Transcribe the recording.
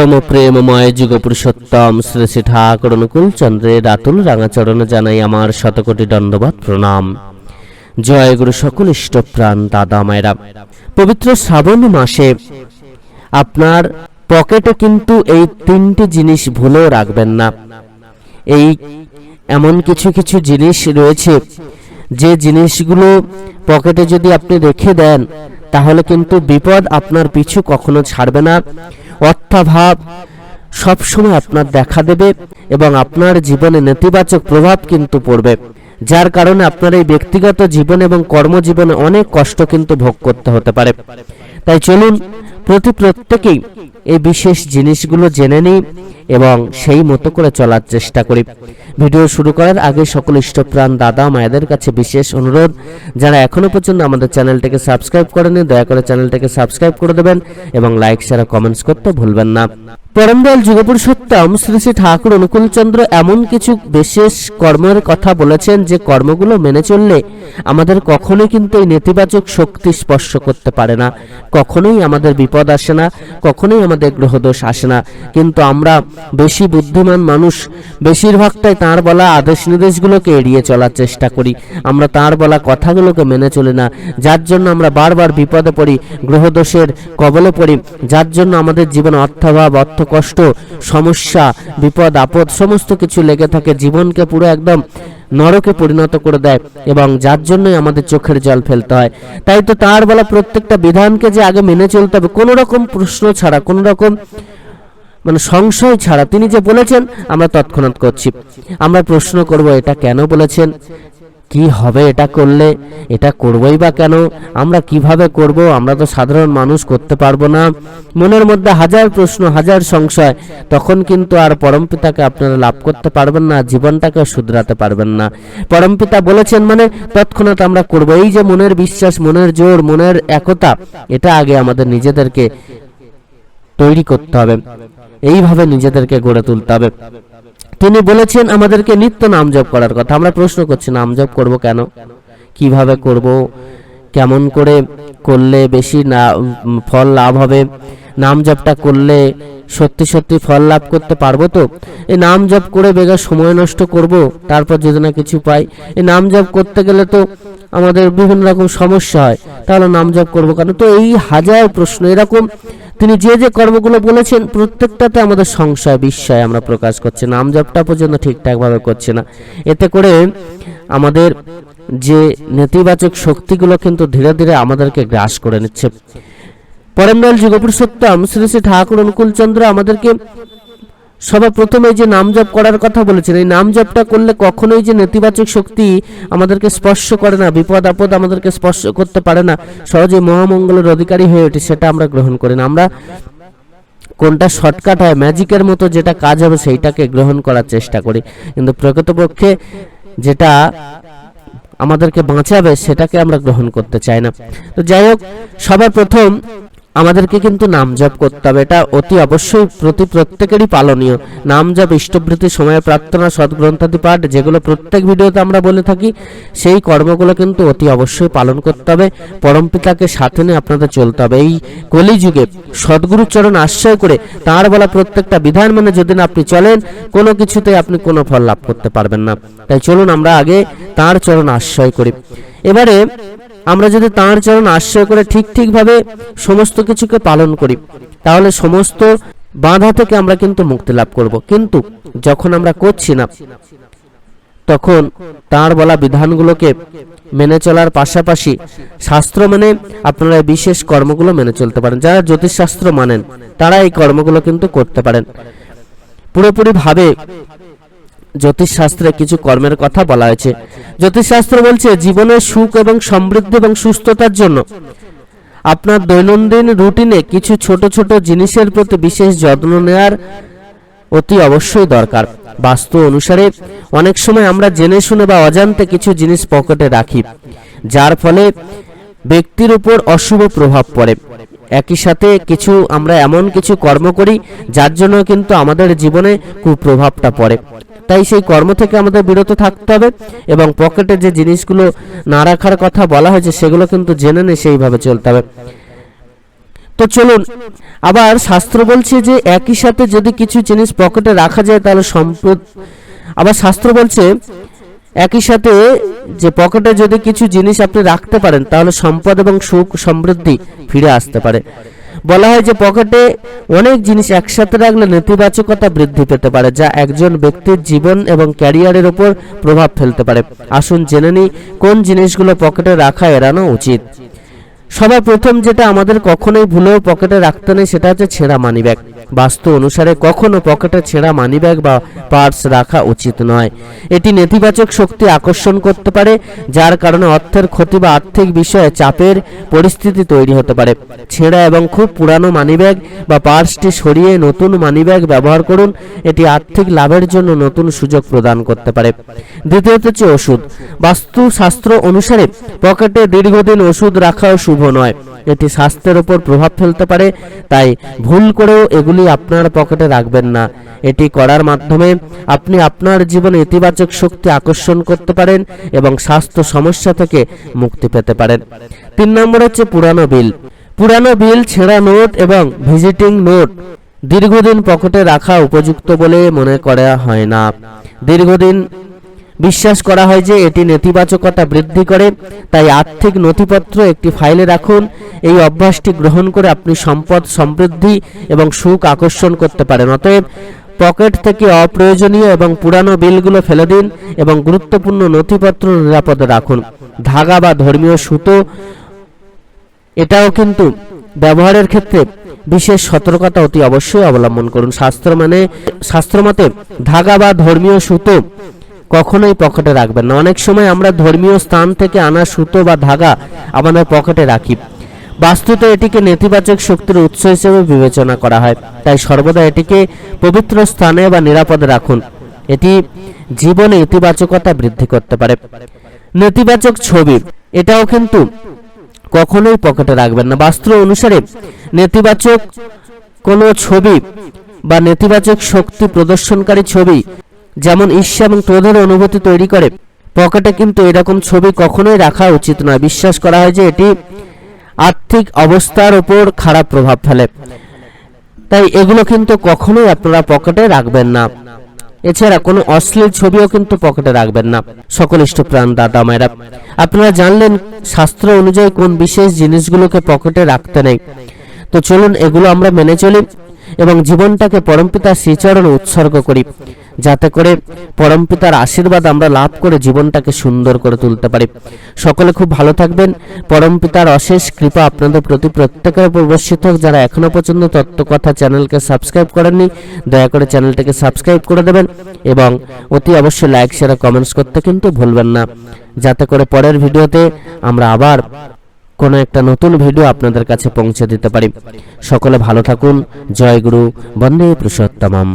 পরম প্রেমময় যুগ পুরুষোত্তম শ্রী শ্রী ঠাকুর অনুকূল চন্দ্রের রাতুল রাঙাচরণ জানাই আমার শতকোটি দণ্ডবাদ প্রণাম। জয় গুরু সকল ইষ্টপ্রাণ দাদা মায়েরা। পবিত্র শ্রাবণ মাসে আপনার পকেটে কিন্তু এই তিনটি জিনিস ভুলেও রাখবেন না। এই এমন কিছু কিছু জিনিস রয়েছে, যে জিনিসগুলো পকেটে যদি আপনি রেখে দেন তাহলে কিন্তু বিপদ আপনার পিছু কখনো ছাড়বে না। অর্থাভাব সবসময় আপনার দেখা দেবে এবং আপনার জীবনে নেতিবাচক প্রভাব কিন্তু পড়বে, যার কারণে আপনার এই ব্যক্তিগত জীবন এবং কর্মজীবনে অনেক কষ্ট কিন্তু ভোগ করতে হতে পারে। তাই চলুন, প্রতি প্রত্যেকেই এই বিশেষ জিনিসগুলো জেনে নিই এবং সেই মতো করে চলার চেষ্টা করি। ভিডিও শুরু করার আগে সকল ইষ্টপ্রাণ দাদা মায়েদের কাছে বিশেষ অনুরোধ, যারা এখনও পর্যন্ত আমাদের চ্যানেলটিকে সাবস্ক্রাইব করেনি দয়া করে চ্যানেলটিকে সাবস্ক্রাইব করে দেবেন এবং লাইক শেয়ার কমেন্টস করতে ভুলবেন না। পরমদয়াল যুগপুরুষোত্তম শ্রী শ্রী ঠাকুর অনুকূলচন্দ্র এমন কিছু বিশেষ কর্মের কথা বলেছেন যে কর্মগুলো মেনে চললে আমাদের কখনোই কিন্তু এই নেতিবাচক শক্তি স্পর্শ করতে পারে না, কখনোই আমাদের বিপদ আসে না, কখনোই আমাদের গ্রহদোষ আসে না। কিন্তু আমরা বেশি বুদ্ধিমান মানুষ, বেশিরভাগটাই তার বলা আদেশ নির্দেশগুলোকে এড়িয়ে চলার চেষ্টা করি। আমরা তার বলা কথাগুলোকে মেনে চলি না। যার জন্য আমরা বারবার বিপদে পড়ি গ্রহদোষের কবলে পড়ি, যার জন্য আমাদের জীবনে অর্থাভাব অর্থ কষ্ট সমস্যা, বিপদ, আপদ, সমস্ত কিছু লেগে থাকে। জীবনকে পুরো একদম নরকে পরিণত করে দেয় এবং যার জন্যই আমাদের চোখের জল ফেলতে হয়। তাই তো তার বলা প্রত্যেকটা বিধানকে যে আগে মেনে চলতে হবে, কোনো রকম প্রশ্ন ছাড়া, কোনো রকম মানে সংশয় ছাড়া। তিনি যে বলেছেন, আমরা তৎক্ষণাৎ করছি। আমরা প্রশ্ন করব, এটা কেন বলেছেন? কি হবে এটা করলে, এটা করবই বা কেন? আমরা কীভাবে করব? আমরা তো সাধারণ মানুষ, করতে পারব না। মনের মধ্যে হাজার প্রশ্ন, হাজার সংশয়, তখন কিন্তু আর পরমপিতাকে আপনারা লাভ করতে পারবেন না জীবনটাকে শুধরাতে পারবেন না। পরমপিতা বলেছেন মানে তৎক্ষণাৎ আমরা করব। এই যে মনের বিশ্বাস, মনের জোর, মনের একতা, এটা আগে আমাদের নিজেদেরকে তৈরি করতে হবে। এইভাবে নিজেদেরকে গড়ে তুলতে হবে। তিনি বলেছেন, আমাদেরকে নিত্য নাম জপ করার কথা। আমরা প্রশ্ন করছি নাম জপ করব কেন? কীভাবে করব? কেমন করে করলে বেশি না ফল লাভ হবে? নাম জপটা করলে সত্যি সত্যি ফল লাভ করতে পারব তো? এই নাম জপ করে বেকার সময় নষ্ট করব, তারপর যদি না কিছু পাই। এই নাম জপ করতে গেলে তো আমাদের বিভিন্ন রকম সমস্যা হয়, তাহলে নাম জপ করব কেন? তো এই হাজার প্রশ্ন এরকম, তিনি যে যে কর্মগুলো বলেছেন, প্রত্যেকটাতে আমাদের সংশয়, বিস্ময় আমরা প্রকাশ করছি। নাম জপটা পর্যন্ত ঠিকঠাকভাবে করছে না। এতে করে আমাদের যে নেতিবাচক শক্তিগুলো কিন্তু ধীরে ধীরে আমাদেরকে গ্রাস করে নিচ্ছে। পরমদয়াল যুগপুরুষোত্তম শ্রী শ্রী ঠাকুর অনুকূলচন্দ্র আমাদেরকে সবার প্রথমে যে নাম জপ করার কথা বলেছেন, এই নাম জপটা করলে কখনোই যে নেতিবাচক শক্তি আমাদেরকে স্পর্শ করে না, বিপদ আপদ আমাদেরকে স্পর্শ করতে পারে না, সহজে মহামঙ্গলের অধিকারী হয়ে ওঠে, সেটা আমরা গ্রহণ করি না। আমরা কোনটা শর্টকাট হয়, ম্যাজিকের মতো যেটা কাজ হবে সেইটাকে গ্রহণ করার চেষ্টা করি। কিন্তু প্রকৃতপক্ষে যেটা আমাদেরকে বাঁচাবে, সেটাকে আমরা গ্রহণ করতে চাই না। তো যাই হোক, সবার প্রথম আমাদেরকে কিন্তু নাম জপ করতে হবে। এটা অতি অবশ্যই প্রতি প্রত্যেকেরই পালনীয়। নাম জপ ইষ্টবৃত্তি, সময় প্রার্থনা সদ্গ্রন্থাদি পাঠ যেগুলো প্রত্যেক ভিডিওতে আমরা বলে থাকি, সেই কর্মগুলো কিন্তু অতি অবশ্যই পালন করতে হবে। পরমপিতাকে সাথে নিয়ে আপনাদের চলতে হবে। এই কলিযুগে সদ্গুরুর চরণ আশ্রয় করে তার বলা প্রত্যেকটা বিধান মেনে যদি না আপনি চলেন, কোনো কিছুতে আপনি কোনো ফল লাভ করতে পারবেন না। তাই চলুন আমরা আগে তার চরণ আশ্রয় করি। এবারে আমরা যদি তাঁর চরণ আশ্রয় করে ঠিক ঠিকভাবে সমস্ত কিছুকে পালন করি, তাহলে সমস্ত বাধা থেকে আমরা কিন্তু মুক্তি লাভ করব। কিন্তু যখন আমরা করছি না, তখন তার বলা বিধানগুলোকে মেনে চলার পাশাপাশি শাস্ত্র মানে আপনারা বিশেষ কর্মগুলো মেনে চলতে পারেন। যারা জ্যোতিষশাস্ত্র মানেন, তারা এই কর্মগুলো কিন্তু করতে পারেন। পুরোপুরি ভাবে জ্যোতিষশাস্ত্রে কিছু কর্মের কথা বলা হয়েছে। জ্যোতিষশাস্ত্র বলছে জীবনের সুখ এবং সমৃদ্ধি এবং সুস্থতার জন্য আপনার দৈনন্দিন রুটিনে কিছু ছোট ছোট জিনিসের প্রতি বিশেষ যত্ন নেওয়ার অতি অবশ্যই দরকার। বাস্তু অনুসারে, অনেক সময় আমরা জেনে শুনে বা অজান্তে কিছু জিনিস পকেটে রাখি, যার ফলে ব্যক্তির উপর অশুভ প্রভাব পড়ে। একই সাথে কিছু আমরা এমন কিছু কর্ম করি, যার জন্য কিন্তু আমাদের জীবনে কুপ্রভাবটা পড়ে। তাই সেই কর্ম থেকে আমাদের বিরত থাকতে হবে এবং পকেটে যে জিনিসগুলো না রাখার কথা বলা হয়েছে সেগুলো কিন্তু জেনে নিয়ে সেইভাবে চলতে হবে। তো চলুন, আবার শাস্ত্র বলছে যে একই সাথে যদি কিছু জিনিস পকেটে রাখা যায় তাহলে সম্পদ, আবার শাস্ত্র বলছে একই সাথে যে পকেটে যদি কিছু জিনিস আপনি রাখতে পারেন তাহলে সম্পদ এবং সুখ সমৃদ্ধি ফিরে আসতে পারে। বলা হয় যে পকেটে অনেক জিনিস একসাথে রাখলে নেতিবাচকতা বৃদ্ধি পেতে পারে, যা একজন ব্যক্তির জীবন এবং ক্যারিয়ারের উপর প্রভাব ফেলতে পারে। আসুন জেনে নিই, কোন জিনিসগুলো পকেটে রাখা এড়ানো উচিত? সবার প্রথম যেটা আমাদের কখনোই ভুলেও পকেটে রাখতে নেই, সেটা হচ্ছে ছেঁড়া মানিব্যাগ বাস্তু অনুসারে কখনো পকেটে ছেঁড়া মানিব্যাগ বা পার্স রাখা উচিত নয়। এটি নেতিবাচক শক্তি আকর্ষণ করতে পারে, যার কারণে অর্থের ক্ষতি বা আর্থিক বিষয়ে চাপের পরিস্থিতি তৈরি হতে পারে। ছেঁড়া এবং খুব পুরানো মানিব্যাগ বা পার্সটি সরিয়ে নতুন মানিব্যাগ ব্যবহার করুন, এটি আর্থিক লাভের জন্য নতুন সুযোগ প্রদান করতে পারে। দ্বিতীয়ত হচ্ছে ওষুধ। বাস্তু শাস্ত্র অনুসারে পকেটে দীর্ঘদিন ওষুধ রাখাও শুভ নয়। এটি স্বাস্থ্যের উপর প্রভাব ফেলতে পারে, তাই ভুল করেও এগুলি আপনার পকেটে রাখবেন না। এটি করার মাধ্যমে আপনি আপনার জীবনে ইতিবাচক শক্তি আকর্ষণ করতে পারেন এবং স্বাস্থ্য সমস্যা থেকে মুক্তি পেতে পারেন। তিন নম্বর হচ্ছে পুরানো বিল। পুরানো বিল ছেঁড়া নোট এবং ভিজিটিং নোট দীর্ঘদিন পকেটে রাখা উপযুক্ত বলে মনে করা হয় না। দীর্ঘদিন বিশ্বাস করা হয় যে এটি নেতিবাচকতা বৃদ্ধি করে। তাই আর্থিক নথিপত্র একটি ফাইলে রাখুন। এই অভ্যাসটি গ্রহণ করে আপনি সম্পদ সমৃদ্ধি এবং সুখ আকর্ষণ করতে পারেন। অতএব পকেট থেকে অপ্রয়োজনীয় এবং পুরানো বিলগুলো ফেলে দিন এবং গুরুত্বপূর্ণ নথিপত্র নিরাপদে রাখুন। ধাগা বা ধর্মীয় সুতো, এটাও কিন্তু ব্যবহারের ক্ষেত্রে বিশেষ সতর্কতা অতি অবশ্যই অবলম্বন করুন। শাস্ত্র মানে শাস্ত্র মতে, ধাগা বা ধর্মীয় সুতো কখনোই পকেটে রাখবেন না। অনেক সময় আমরা ধর্মীয় স্থান থেকে আনা সুতো বা ধাগা আমাদের পকেটে রাখি। বাস্তুতে এটিকে নেতিবাচক শক্তির উৎস হিসেবে বিবেচনা করা হয়। তাই সর্বদা এটিকে পবিত্র স্থানে বা নিরাপদে রাখুন। এটি জীবনে ইতিবাচকতা বৃদ্ধি করতে পারে। নেতিবাচক ছবি, এটাও কিন্তু কখনোই পকেটে রাখবেন না। বাস্তু অনুসারে নেতিবাচক কোনো ছবি বা নেতিবাচক শক্তি প্রদর্শনকারী ছবি যেমন ঈর্ষা এবং ক্রোধের অনুভূতি তৈরি করে। পকেটে কিন্তু এরকম ছবি কখনোই রাখা উচিত নয়। বিশ্বাস করা হয় যে এটি আর্থিক অবস্থার উপর খারাপ প্রভাব ফেলে। তাই এগুলো কিন্তু কখনোই আপনারা পকেটে রাখবেন না। এছাড়া কোনো অশ্লীল ছবিও কিন্তু পকেটে রাখবেন না। সকল ইষ্টপ্রাণ দাদা মায়েরা, আপনারা জানলেন শাস্ত্র অনুযায়ী কোন বিশেষ জিনিসগুলোকে পকেটে রাখতে নেই। তো চলুন এগুলো আমরা মেনে চলি। এবং জীবনটাকে পরমপিতার শ্রীচরণে উৎসর্গ করি। যাতে করে পরমপিতার আশীর্বাদ আমরা লাভ করে জীবনটাকে সুন্দর করে তুলতে পারি। সকলে খুব ভালো থাকবেন। পরমপিতার অশেষ কৃপা আপনাদের প্রতি প্রত্যেকের উপর বর্ষিত হোক। যারা এখনও পর্যন্ত তত্ত্বকথা চ্যানেলকে সাবস্ক্রাইব করেননি, দয়া করে চ্যানেলটিকে সাবস্ক্রাইব করে দেবেন এবং অতি অবশ্যই লাইক, শেয়ার, কমেন্টস করতে কিন্তু ভুলবেন না। যাতে করে পরের ভিডিওতে আমরা আবার কোনো একটা নতুন ভিডিও আপনাদের কাছে পৌঁছে দিতে পারি। সকলে ভালো থাকুন। জয় গুরু। বন্দে পুরুষোত্তমম।